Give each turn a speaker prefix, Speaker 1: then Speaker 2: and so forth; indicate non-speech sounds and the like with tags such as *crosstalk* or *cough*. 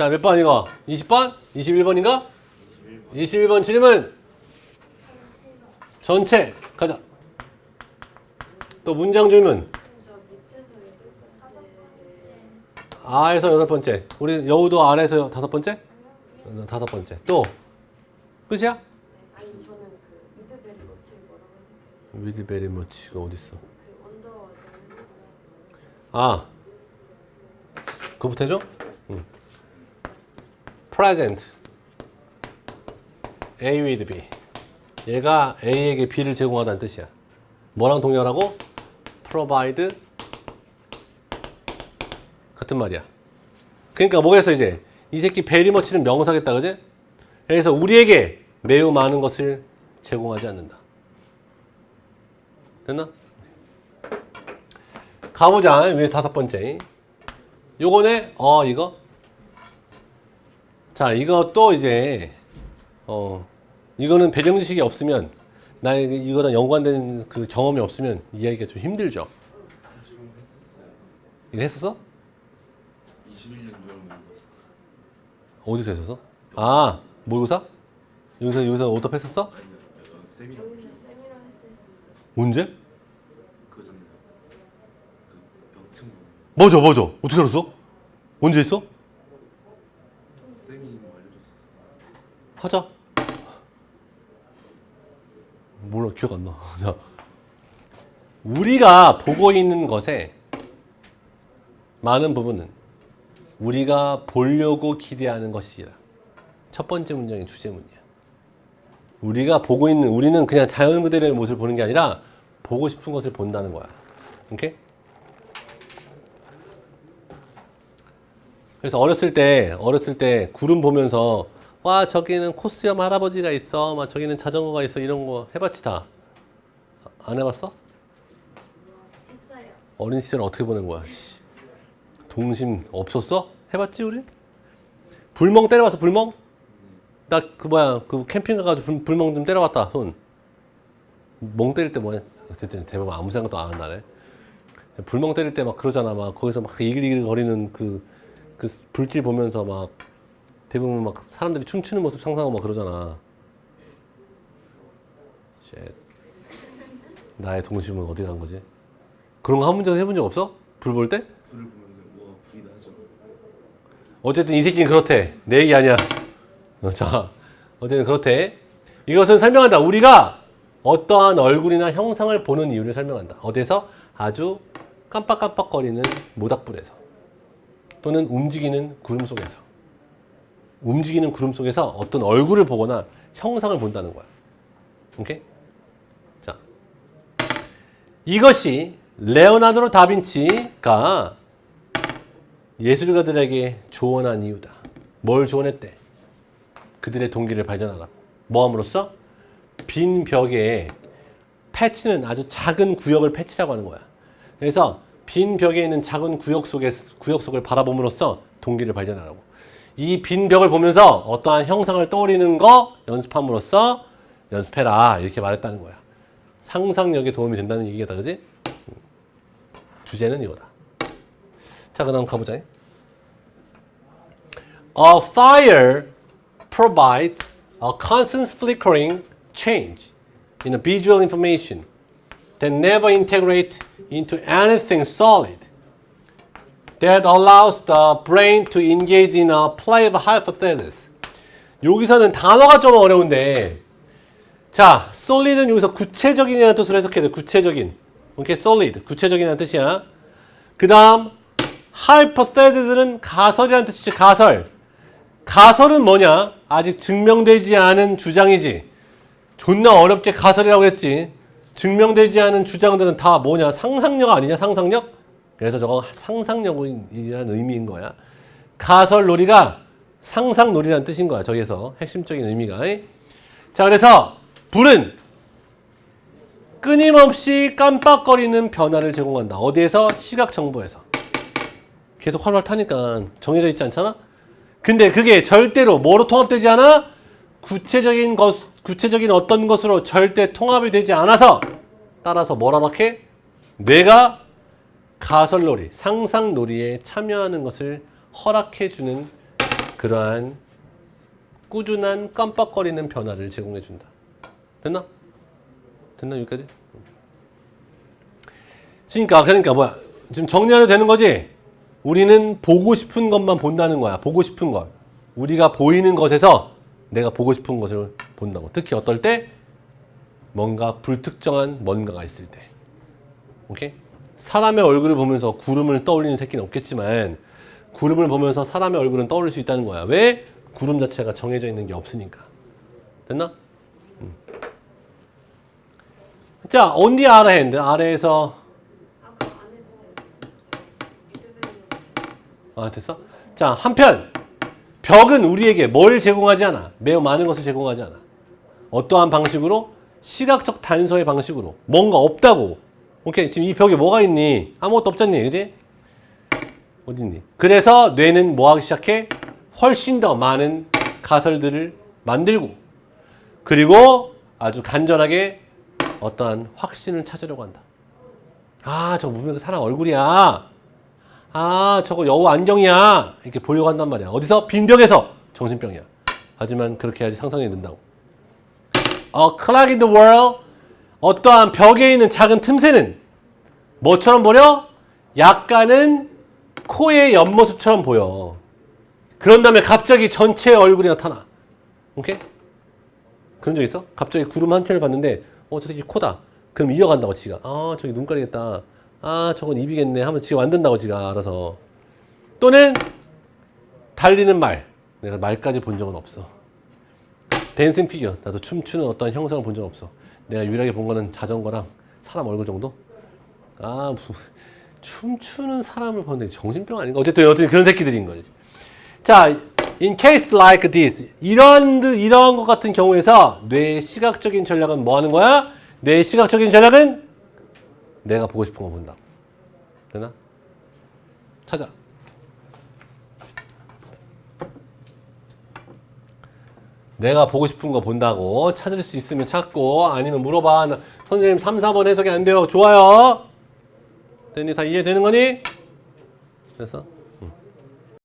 Speaker 1: 자, 몇 번 이거? 20번? 21번인가? 21번 질문. 전체. 가자. 또 문장 질문. 아에서 여덟 번째. 우리 여우도 아래에서 다섯 번째? 어, 다섯 번째. 또 끝이야?
Speaker 2: 아니 저는 그 미드베리 멋지 뭐라고
Speaker 1: 위드베리 머치가 어딨어?
Speaker 2: 그 언더워드
Speaker 1: 아, 그거부터 해줘? 응. present A with B 얘가 A에게 B를 제공하다는 뜻이야 뭐랑 동일하고? provide 같은 말이야 그러니까 뭐겠어 이제 이 새끼 베리머치는 명사겠다 그지? 그래서 우리에게 매우 많은 것을 제공하지 않는다 됐나? 가보자. 위에 다섯 번째. 요거네. 어, 이거. 자, 이것도 이제, 어, 이거는 배경 지식이 없으면, 나 이거랑 연관된 그 경험이 없으면 이해하기가 좀 힘들죠. 이거 했었어?
Speaker 3: 21년 6월 모의고사.
Speaker 1: 어디서 했었어? 아, 모의고사? 여기서, 여기서 오답 했었어?
Speaker 3: 아니요, 약간 세미나
Speaker 2: 여기서 세미나 했을 때 했었어요
Speaker 1: 언제?
Speaker 3: 그
Speaker 1: 맞아, 맞아. 어떻게 알았어? 언제 했어?
Speaker 3: 쌤이 뭐 알려줬었어요.
Speaker 1: 하자. 몰라 기억 안 나. *laughs* 자, 우리가 보고 있는 것에 많은 부분은 우리가 보려고 기대하는 것이다. 첫 번째 문장의 주제문이야. 우리가 보고 있는 우리는 그냥 자연 그대로의 모습을 보는 게 아니라 보고 싶은 것을 본다는 거야. 오케이? 그래서 어렸을 때 어렸을 때 구름 보면서 와 저기는 코스염 할아버지가 있어 막 저기는 자전거가 있어 이런 거 해봤지 다 안 해봤어?
Speaker 2: 했어요
Speaker 1: 어린 시절 어떻게 보낸 거야 씨. 동심 없었어? 해봤지 우리? 불멍 때려봤어 불멍? 나 그 뭐야 그 캠핑 가가지고 불, 불멍 좀 때려봤다 손멍 때릴 때 뭐야 어쨌든 대부분 아무 생각도 안 한다네 불멍 때릴 때 막 그러잖아 막 거기서 막 이글이글 거리는 그, 그 불길 보면서 막 대부분 막 사람들이 춤추는 모습 상상하고 막 그러잖아 쉣. 나의 동심은 어디 간 거지? 그런 거한 문제 해본 적 없어? 불 볼 때?
Speaker 3: 불을 보면 뭐 불이다 하죠.
Speaker 1: 어쨌든 이 새끼는 그렇대. 내 얘기 아니야. 어, 자, 어쨌든 그렇대. 이것은 설명한다. 우리가 어떠한 얼굴이나 형상을 보는 이유를 설명한다. 어디서? 아주 깜빡깜빡거리는 모닥불에서. 또는 움직이는 구름 속에서. 움직이는 구름 속에서 어떤 얼굴을 보거나 형상을 본다는 거야. 오케이? 자. 이것이 레오나르도 다빈치가 예술가들에게 조언한 이유다. 뭘 조언했대? 그들의 동기를 발견하라고. 뭐함으로써? 빈 벽에 패치는 아주 작은 구역을 패치라고 하는 거야. 그래서 빈 벽에 있는 작은 구역 속에 구역 속을 바라봄으로써 동기를 발견하라고. 이 빈 벽을 보면서 어떠한 형상을 떠올리는 거 연습함으로써 연습해라 이렇게 말했다는 거야. 상상력에 도움이 된다는 얘기다, 그지? 주제는 이거다. 자, 그다음 가보자. A fire provides a constant flickering change in the visual information that never integrate into anything solid. That allows the brain to engage in a play of hypothesis. 여기서는 단어가 좀 어려운데, 자, solid은 여기서 구체적인이라는 뜻으로 해석해야 돼. 구체적인. 오케이, solid. 구체적인이라는 뜻이야. 그 다음, hypothesis는 가설이라는 뜻이지, 가설. 가설은 뭐냐? 아직 증명되지 않은 주장이지. 존나 어렵게 가설이라고 했지. 증명되지 않은 주장들은 다 뭐냐? 상상력 아니냐? 상상력? 그래서 저거 상상력이라는 의미인 거야. 가설 놀이가 상상 놀이라는 뜻인 거야. 저기에서 핵심적인 의미가. 자, 그래서 불은 끊임없이 깜빡거리는 변화를 제공한다. 어디에서? 시각 정보에서. 계속 활활 타니까 정해져 있지 않잖아? 근데 그게 절대로 뭐로 통합되지 않아? 구체적인 것, 구체적인 어떤 것으로 절대 통합이 되지 않아서 따라서 뭐라 해? 뇌가 가설놀이, 상상놀이에 참여하는 것을 허락해주는 그러한 꾸준한 깜빡거리는 변화를 제공해 준다. 됐나? 됐나 여기까지? 그러니까 그러니까 뭐야? 지금 정리해도 되는 거지? 우리는 보고 싶은 것만 본다는 거야. 보고 싶은 것. 우리가 보이는 것에서 내가 보고 싶은 것을 본다고. 특히 어떨 때 뭔가 불특정한 뭔가가 있을 때. 오케이? 사람의 얼굴을 보면서 구름을 떠올리는 새끼는 없겠지만 구름을 보면서 사람의 얼굴은 떠올릴 수 있다는 거야. 왜? 구름 자체가 정해져 있는 게 없으니까. 됐나? 음. 자, the other hand, 아래에서
Speaker 2: 아
Speaker 1: 됐어? 자 한편 벽은 우리에게 뭘 제공하지 않아 매우 많은 것을 제공하지 않아 어떠한 방식으로 시각적 단서의 방식으로 뭔가 없다고 오케이 지금 이 벽에 뭐가 있니 아무것도 없잖니 그지 어디 있니 그래서 뇌는 뭐 하기 시작해 훨씬 더 많은 가설들을 만들고 그리고 아주 간절하게 어떠한 확신을 찾으려고 한다 아저그 사람 얼굴이야 아, 저거 여우 안경이야. 이렇게 보려고 한단 말이야. 어디서? 빈벽에서. 정신병이야. 하지만 그렇게 해야지 상상이 된다고. A crack in the wall. 어떠한 벽에 있는 작은 틈새는 뭐처럼 보여? 약간은 코의 옆모습처럼 보여. 그런 다음에 갑자기 전체 얼굴이 나타나. 오케이? 그런 적 있어? 갑자기 구름 한 켠을 봤는데, 어, 저 새끼 코다. 그럼 이어간다고, 지가. 아, 저기 눈가리겠다. 아, 저건 입이겠네. 하면 지가 만든다고, 지가 알아서. 또는, 달리는 말. 내가 말까지 본 적은 없어. 댄싱 피겨. 나도 춤추는 어떤 형상을 본 적은 없어. 내가 유일하게 본 거는 자전거랑 사람 얼굴 정도? 아, 무슨, 춤추는 사람을 보는데 정신병 아닌가? 어쨌든, 어쨌든 그런 새끼들인 거지. 자, in case like this. 이런, 듯- 이런 것 같은 경우에서 뇌의 시각적인 전략은 뭐 하는 거야? 뇌의 시각적인 전략은 내가 보고 싶은 거 본다. 되나? 찾아. 내가 보고 싶은 거 본다고 찾을 수 있으면 찾고 아니면 물어봐. 나- 선생님 3, 4번 해석이 안 돼요. 좋아요. 됐니? 다 이해되는 거니? 됐어?